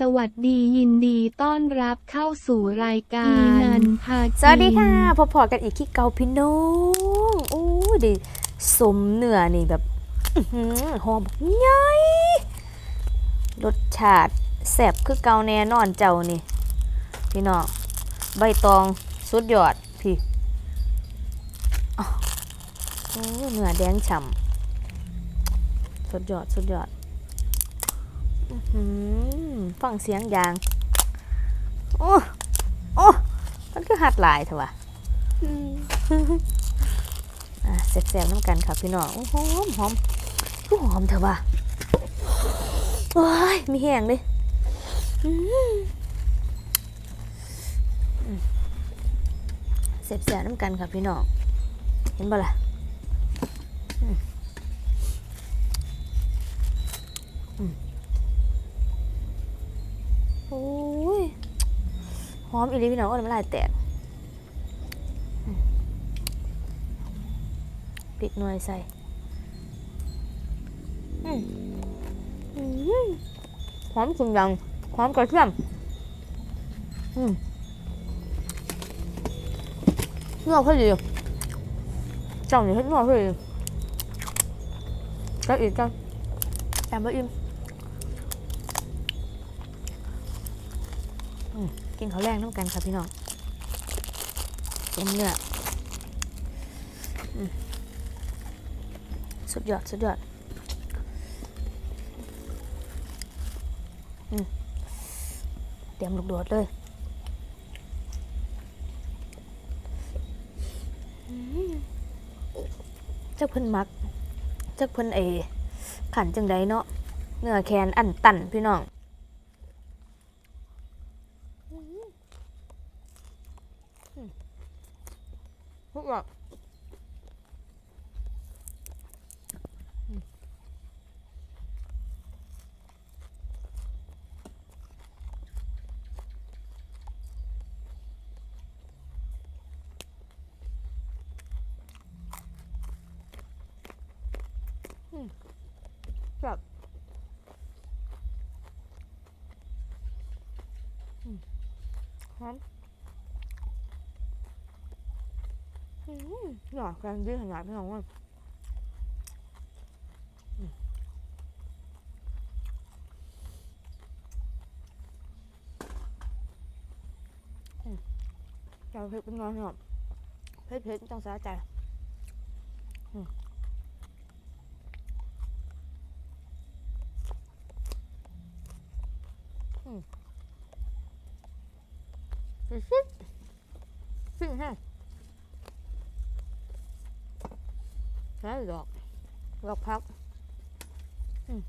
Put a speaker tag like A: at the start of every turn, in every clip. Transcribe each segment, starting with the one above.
A: สวัสดียินดีต้อนรับเข้าสู่รายการอีนันพากิน
B: สวัสดีค่ะพบพอกันอีกที่เกาพี่น้องโอ้ยดิสมเนื้อนี่แบบอื้อหือหอมใหญ่รสชาติแซ่บคือเกาแน่นอนเจ้านี่ พี่น้องใบตองสุดยอดพี่อ้าวโอ้ยเนื้อแดงฉ่ำสุดยอดสุดยอดอื้อหือ ฟังเสียงยาง โอ้ โอ้ มันคือหัดหลายเถอะวะอะแซ่บๆน้ำกันค่ะพี่น้องโอ้หอมหอมผู้หอมเถอะวะโอ้ย มีแห้งดิอืมอืมแซ่บๆน้ำกันค่ะพี่น้อง เห็นบ่ล่ะอืมอืมโอ้ยหอมอีลีพี่น้องก็น้ำลายแตกปิดหน่วยใส่หอมสุงยังหอมกระเทียมอืมเนื้อพอดีจังนี่เห็นเนื้อพอดีจังอีกจังแอมบะอิ่ม กินข้าวแรงน้ำกันค่ะพี่น้องเต้มเนื้อสุดยอด สุดยอดเตรียมลูกโดดเลยจักเพิ่นมักจักเพิ่นเอขันจังใดเนาะเนื้อแคนอันตันพี่น้องอืมอืม ทุกอย่างแบบอืมหอมอืม หน่อแกงดีขนาดพี่น้องว่าอืมอืมแกงเผ็ดเป็นน้อยหน่อยเผ็ดเผ็ดจังสาใจฟิฟิฟิฮะ ใช่ดอกดอกพักอืม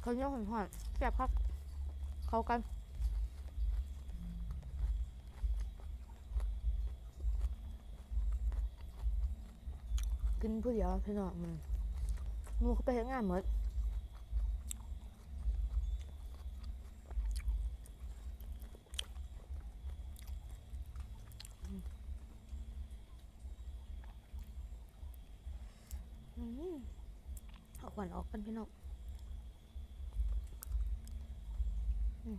B: เขาเหนี้ยหอนๆแซ่บพัก เข้ากันกินผู้เดียวพี่น้องมันมูเขาไปเฮ็ดงานหมดอืมเอา ขวัญออกกันพี่น้องอืม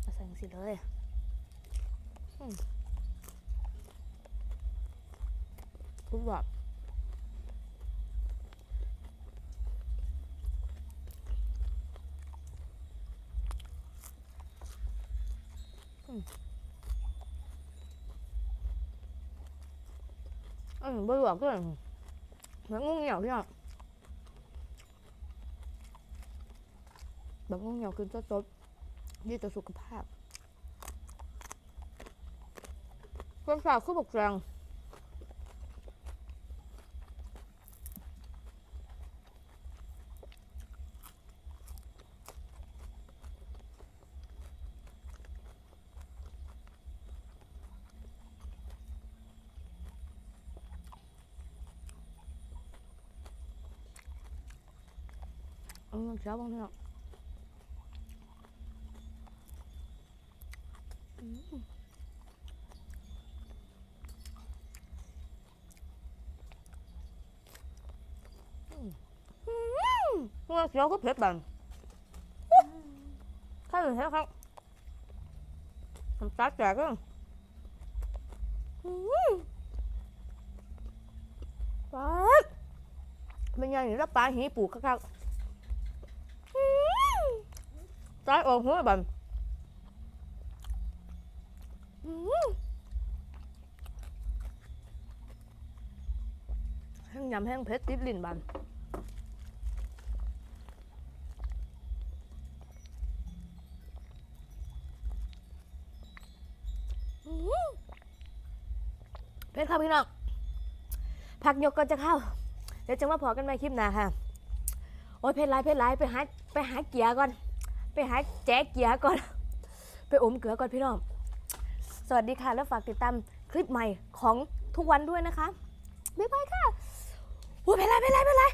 B: เอาใส่สิเลยอืมคุณแบบอืมบริวาก็เหมือนงูเหนียวพี่อะ แบบงูเหนียวคือจะจบดีต่อสุขภาพเพื่อนสาวคือบอกแรงเออเช้ nó kéo cái phết bằng. Thấy được thế không? Không tát ra cơ Bớt Bên nhà này rất bà hỉ bù các tái Trái ôm hứa bằng. แห้งยำแห้งเผ็ดติดลิ้นบันเพชรครับพี่น้องพักยกก่อนจะเข้า เดี๋ยวจะมาพอกันใหมคลิปหน้าค่ะ โอ้ยเพชรไรเพชรไรไปหาไปหาเกียร์ก่อน ไปหาแจ๊กเกียร์ก่อน ไปอมเกลือก่อนพี่น้อง สวัสดีค่ะ แล้วฝากติดตามคลิปใหม่ของทุกวันด้วยนะคะ บ๊ายบายค่ะโอ้ยเพชรไรเพชรไรเพชรไร